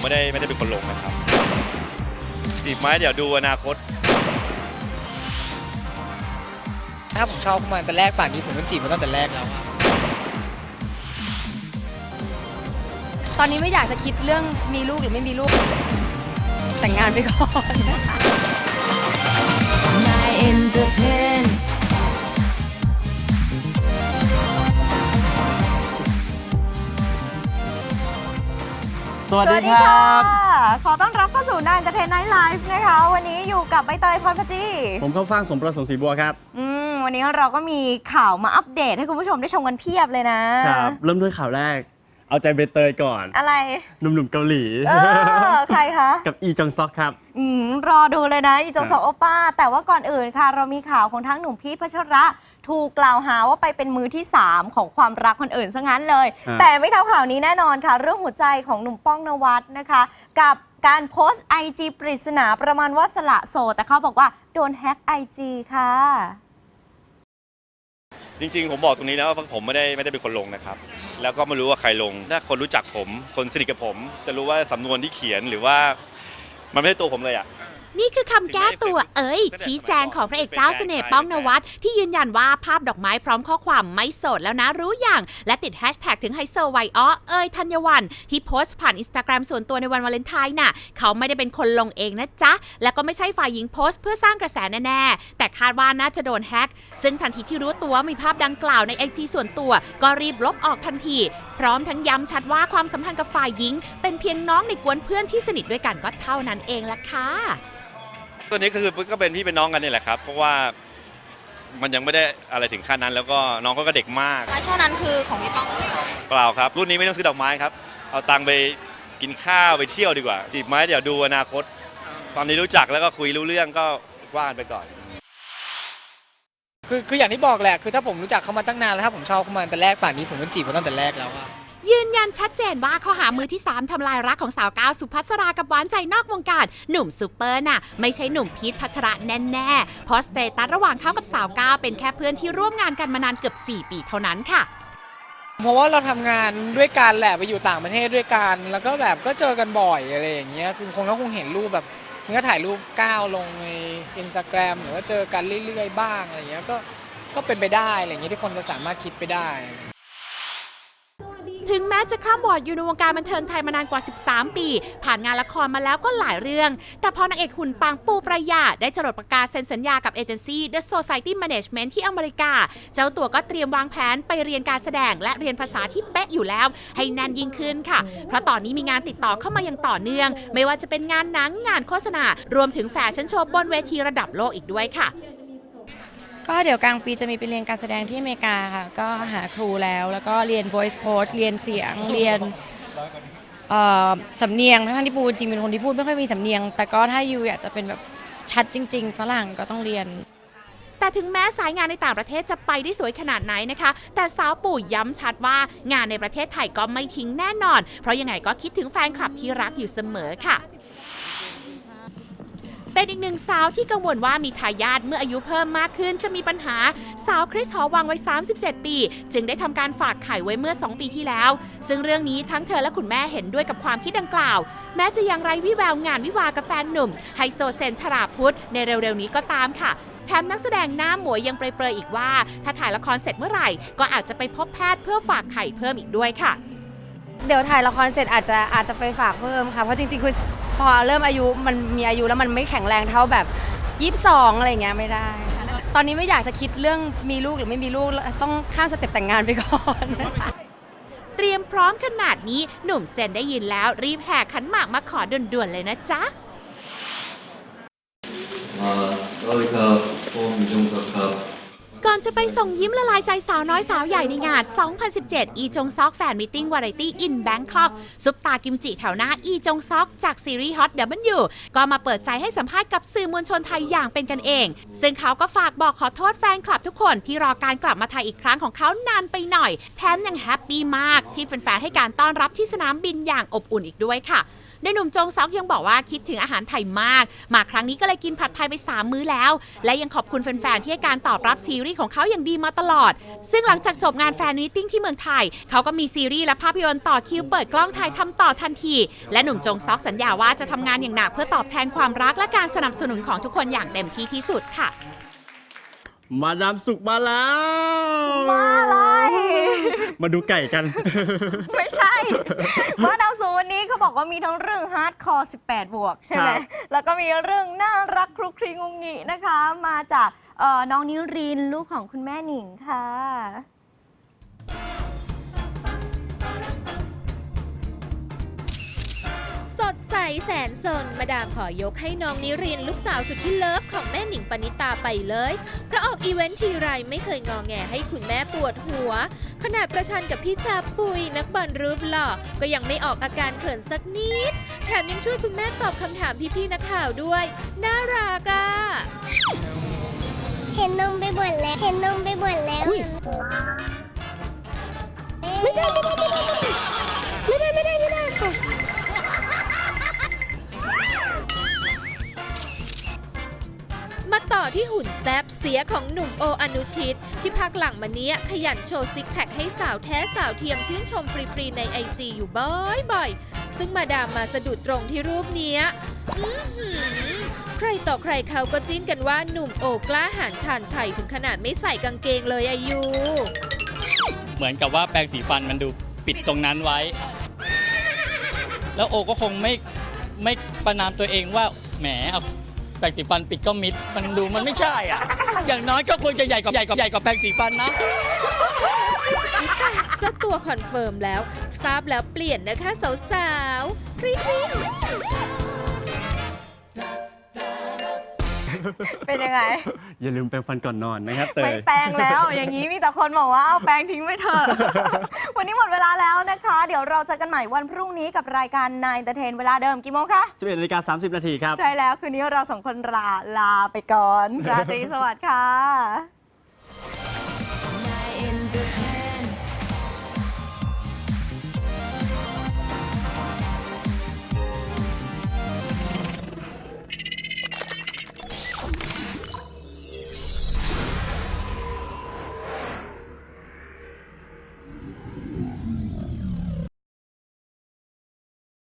ไม่ได้ไม่ได้เป็นคนลงนะครับจีบไหมเดี๋ยวดูอนาคต ถ้าผมชอบเขามาแต่แรกป่านนี้ผมก็จีบมาตั้งแต่แรกแล้วอะตอนนี้ไม่อยากจะคิดเรื่องมีลูกหรือไม่มีลูก แต่งงานไปก่อนน สวัสดีครับ ขอต้อนรับเข้าสู่นายจะเทนไนท์ไลฟ์นะคะ วันนี้อยู่กับใบเตยพรพจีผมเข้าฟ่างสมประสงค์ศรีบัวครับ อืมวันนี้เราก็มีข่าวมาอัปเดตให้คุณผู้ชมได้ชมกันเพียบเลยนะ ครับ เริ่มด้วยข่าวแรก เอาใจใบเตยก่อน อะไร หนุ่มๆเกาหลี เออ ใครคะ กับอีจองซอกครับ อืมรอดูเลยนะอีจงซอกโอป้า แต่ว่าก่อนอื่นค่ะ เรามีข่าวของทั้งหนุ่มพีทพัชระ ถูกกล่าวหาว่าไปเป็นมือที่ 3 ของความรักคนอื่นซะงั้นเลยฮะแต่ไม่เท่าข่าวนี้แน่นอนค่ะ เรื่องหัวใจของหนุ่มป้องนวัดนะคะ กับการโพสต์ไอจีปริศนาประมาณว่าสละโสดแต่เขาบอกว่าโดนแฮ็กไอจีค่ะ จริงๆ ผมบอกตรงนี้แล้วว่าผมไม่ได้ไม่ได้เป็นคนลงนะครับ แล้วก็ไม่รู้ว่าใครลง ถ้าคนรู้จักผม คนสนิทกับผม จะรู้ว่าสำนวนที่เขียนหรือว่ามันไม่ใช่ตัวผมเลยอะ นี่คือคำแก้ตัว เอ้ยชี้แจงของพระเอกเจ้าเสน่ห์ป้องนวัดที่ยืนยันว่าภาพดอกไม้พร้อมข้อความไม่โสดแล้วนะรู้อย่าง และติดแฮชแท็กถึงไฮโซไวอ้อเอ้ยธัญวัน ที่โพสต์ผ่านอินสตาแกรมส่วนตัวในวันวาเลนไทน์น่ะ เขาไม่ได้เป็นคนลงเองนะจ๊ะ และก็ไม่ใช่ฝ่ายหญิงโพสต์เพื่อสร้างกระแสแน่ๆ แต่คาดว่าน่าจะโดนแฮ็กซึ่งทันทีที่รู้ตัวมีภาพดังกล่าวในไอจีส่วนตัว ก็รีบลบออกทันที พร้อมทั้งย้ำชัดว่าความสัมพันธ์กับฝ่ายหญิง เป็นเพียงน้องในกวนเพื่อนที่สนิทด้วยกันก็เท่านั้นเองละค่ะ ตัวนี้คือก็เป็นพี่เป็นน้องกันนี่แหละครับ เพราะว่ามันยังไม่ได้อะไรถึงขั้นนั้น แล้วก็น้องเขาก็เด็กมากและช่วงนั้นคือของพี่ป้องเปล่าครับ รุ่นนี้ไม่ต้องซื้อดอกไม้ครับ เอาตังค์ไปกินข้าวไปเที่ยวดีกว่า จีบไหมเดี๋ยวดูอนาคต ตอนนี้รู้จักแล้วก็คุยรู้เรื่องก็ว่ากันไปก่อน คือคืออย่างที่บอกแหละคือถ้าผมรู้จักเขามาตั้งนานแล้วถ้าผมชอบเขามาแต่แรกป่านนี้ผมก็จีบมาตั้งแต่แรกแล้วอะ ยืนยันชัดเจนว่าข้อหามือที่ 3 ทำลายรักของสาวก้าวสุภัสรากับหวานใจนอกวงการ หนุ่มซูเปอร์น่ะ ไม่ใช่หนุ่มพีทพัชระแน่ๆ เพราะสเตตัสระหว่างเขากับสาวก้าวเป็นแค่เพื่อนที่ร่วมงานกันมานานเกือบ 4 ปีเท่านั้นค่ะ เพราะว่าเราทำงานด้วยกันแหละไปอยู่ต่างประเทศด้วยกัน แล้วก็แบบก็เจอกันบ่อยอะไรอย่างเงี้ยคือคงก็คงเห็นรูปแบบมันก็ถ่ายรูปก้าวลงในอินสตาแกรมหรือว่าเจอกันเรื่อยๆบ้างอะไรเงี้ยก็ก็เป็นไปได้อะไรเงี้ยที่คนจะสามารถคิดไปได้ ถึงแม้จะข้ามบอร์ดอยู่ในวงการบันเทิงไทยมานานกว่า 13 ปี ผ่านงานละครมาแล้วก็หลายเรื่อง แต่พอนางเอกหุ่นปังปูประยาได้จรดประกาศเซ็นสัญญากับเอเจนซี่ The Society Management ที่อเมริกา เจ้าตัวก็เตรียมวางแผนไปเรียนการแสดงและเรียนภาษาที่เป๊ะอยู่แล้ว ให้แน่นยิ่งขึ้นค่ะ เพราะตอนนี้มีงานติดต่อเข้ามาอย่างต่อเนื่อง ไม่ว่าจะเป็นงานหนังงานโฆษณารวมถึงแฟชั่นโชว์บนเวทีระดับโลกอีกด้วยค่ะ ก็เดี๋ยวกลางปีจะมีไปเรียนการแสดงที่อเมริกาค่ะ ก็หาครูแล้ว แล้วก็เรียน voice coach เรียนเสียง เรียนเอ่อสำเนียงทั้งๆที่ปูจริงเป็นคนที่พูดไม่ค่อยมีสำเนียง แต่ก็ถ้ายูอยากจะเป็นแบบชัดจริง ๆ ฝรั่งก็ต้องเรียน แต่ถึงแม้สายงานในต่างประเทศจะไปได้สวยขนาดไหนนะคะ แต่สาวปู่ย้ำชัดว่างานในประเทศไทยก็ไม่ทิ้งแน่นอน เพราะยังไงก็คิดถึงแฟนคลับที่รักอยู่เสมอค่ะ เป็นอีกหนึ่งสาวที่กังวลว่ามีทายาทเมื่ออายุเพิ่มมากขึ้นจะมีปัญหา สาวคริสหอวังวัย 37 ปี จึงได้ทำการฝากไข่ไว้เมื่อ 2 ปีที่แล้ว ซึ่งเรื่องนี้ทั้งเธอและคุณแม่เห็นด้วยกับความคิดดังกล่าว แม้จะยังไร้วิแววงานวิวากับแฟนหนุ่มไฮโซเซนธราพุทธในเร็วๆนี้ก็ตามค่ะแถมนักแสดงหน้าหมวยยังเปรยๆอีกว่า ถ้าถ่ายละครเสร็จเมื่อไหร่ ก็อาจจะไปพบแพทย์เพื่อฝากไข่เพิ่มอีกด้วยค่ะ เดี๋ยวถ่ายละครเสร็จอาจจะอาจจะไปฝากเพิ่มค่ะ เพราะจริงๆคือ พอเริ่มอายุมันมีอายุแล้วมันไม่แข็งแรงเท่าแบบ22อะไรอย่างเงี้ยไม่ได้ ตอนนี้ไม่อยากจะคิดเรื่องมีลูกหรือไม่มีลูกต้องข้ามสเต็ปแต่งงานไปก่อนเตรียมพร้อมขนาดนี้หนุ่มเซนได้ยินแล้ว รีบแห่ขันหมากมาขอด่วนๆเลยนะจ๊ะ 아, สวัสดีครับผมยงศั ก่อนจะไปส่งยิ้มละลายใจสาวน้อยสาวใหญ่ในงาน 2017 อีจงซอกแฟนมิทติ้งวาไรตี้อินแบงคอกซุปตากิมจิแถวหน้าอีจงซอกจากซีรีส์ฮอตเดบันยูก็มาเปิดใจให้สัมภาษณ์กับสื่อมวลชนไทยอย่างเป็นกันเอง ซึ่งเขาก็ฝากบอกขอโทษแฟนคลับทุกคนที่รอการกลับมาไทยอีกครั้งของเขานานไปหน่อย แถมยังแฮปปี้มากที่แฟนๆให้การต้อนรับที่สนามบินอย่างอบอุ่นอีกด้วยค่ะโดยหนุ่มจงซอกยังบอกว่าคิดถึงอาหารไทยมาก มาครั้งนี้ก็เลยกินผัดไทยไป3มื้อแล้ว และยังขอบคุณแฟนๆที่ให้การตอบรับซีรีส์ของเขาอย่างดีมาตลอด ซึ่งหลังจากจบงานแฟนมิทติ้งที่เมืองไทย เขาก็มีซีรีส์และภาพยนตร์ต่อคิวเปิดกล้องถ่ายทำต่อทันที และหนุ่มจงซอกสัญญาว่าจะทำงานอย่างหนักเพื่อตอบแทนความรักและการสนับสนุนของทุกคนอย่างเต็มที่ที่สุดค่ะ มาดามสุกมาแล้ว มาอะไรมาดูไก่กัน ไม่ใช่มาดามสูวันนี้เขาบอกว่ามีทั้งเรื่องฮาร์ดคอร์ 18 บวก ใช่ไหม ครับ แล้วก็มีเรื่องน่ารักคลุกคลีงุงงินะคะ มาจาก เอ่อน้องนิรินทร์ลูกของคุณแม่หนิงค่ะ สดใสแสนสนมาดามขอยกให้น้องนิรินทร์ลูกสาวสุดที่เลิฟของแม่หนิงปณิตาไปเลยเพราะออกอีเวนท์ทีไรไม่เคยงอแงให้คุณแม่ปวดหัว ขนาดประชันกับพี่ชาปุยนักบอลรูปหล่อก็ยังไม่ออกอาการเขินสักนิด แถมยังช่วยคุณแม่ตอบคำถามพี่ๆนักข่าวด้วย น่ารักอะ นนมไปหมดแล้วเห็นนมไปหมดแล้วไม่ได้ไม่ได้ไม่ได้ไม่ได้ไม่ได้ค่ะมาต่อที่หุ่นแซบเสียของหนุ่มโออนุชิต ที่พักหลังมาเนี้ยขยันโชว์ซิกแพคให้สาวแท้สาวเทียมชื่นชมฟรีๆในไอจีอยู่บ่อยๆ ซึ่งมาดามมาสะดุดตรงที่รูปเนี้ยอื้อหือ ใครต่อใครเขาก็จิ้นกันว่าหนุ่มโอกล้าหาญชาญชัยถึงขนาดไม่ใส่กางเกงเลยอายุเหมือนกับว่าแปรงสีฟันมันดูปิดตรงนั้นไว้ แล้วโอก็คงไม่ไม่ประนามตัวเองว่าแหมเอาแปรงสีฟันปิดก็มิด มันดูมันไม่ใช่อะ อย่างน้อยก็ควรจะใหญ่กว่าใหญ่กว่าใหญ่กว่าแปรงสีฟันนะเจ้าตัวคอนเฟิร์มแล้ว ทราบแล้วเปลี่ยนนะคะสาวๆรีบ เป็นยังไง อย่าลืมแปรงฟันก่อนนอนนะครับเตไม่ย แปลงแล้ว อย่างนี้มีแต่คนบอกว่าเอาแปลงทิ้งไปเถอะ วันนี้หมดเวลาแล้วนะคะ เดี๋ยวเราเจอกันใหม่วันพรุ่งนี้กับรายการนายเตอร์เทนเวลาเดิมกี่โมงคะ 11นาฬิกา30 นาทีครับ ใช่แล้ว คืนนี้เราสองคนลาลาไปก่อน ราตรีสวัสดิ์ค่ะ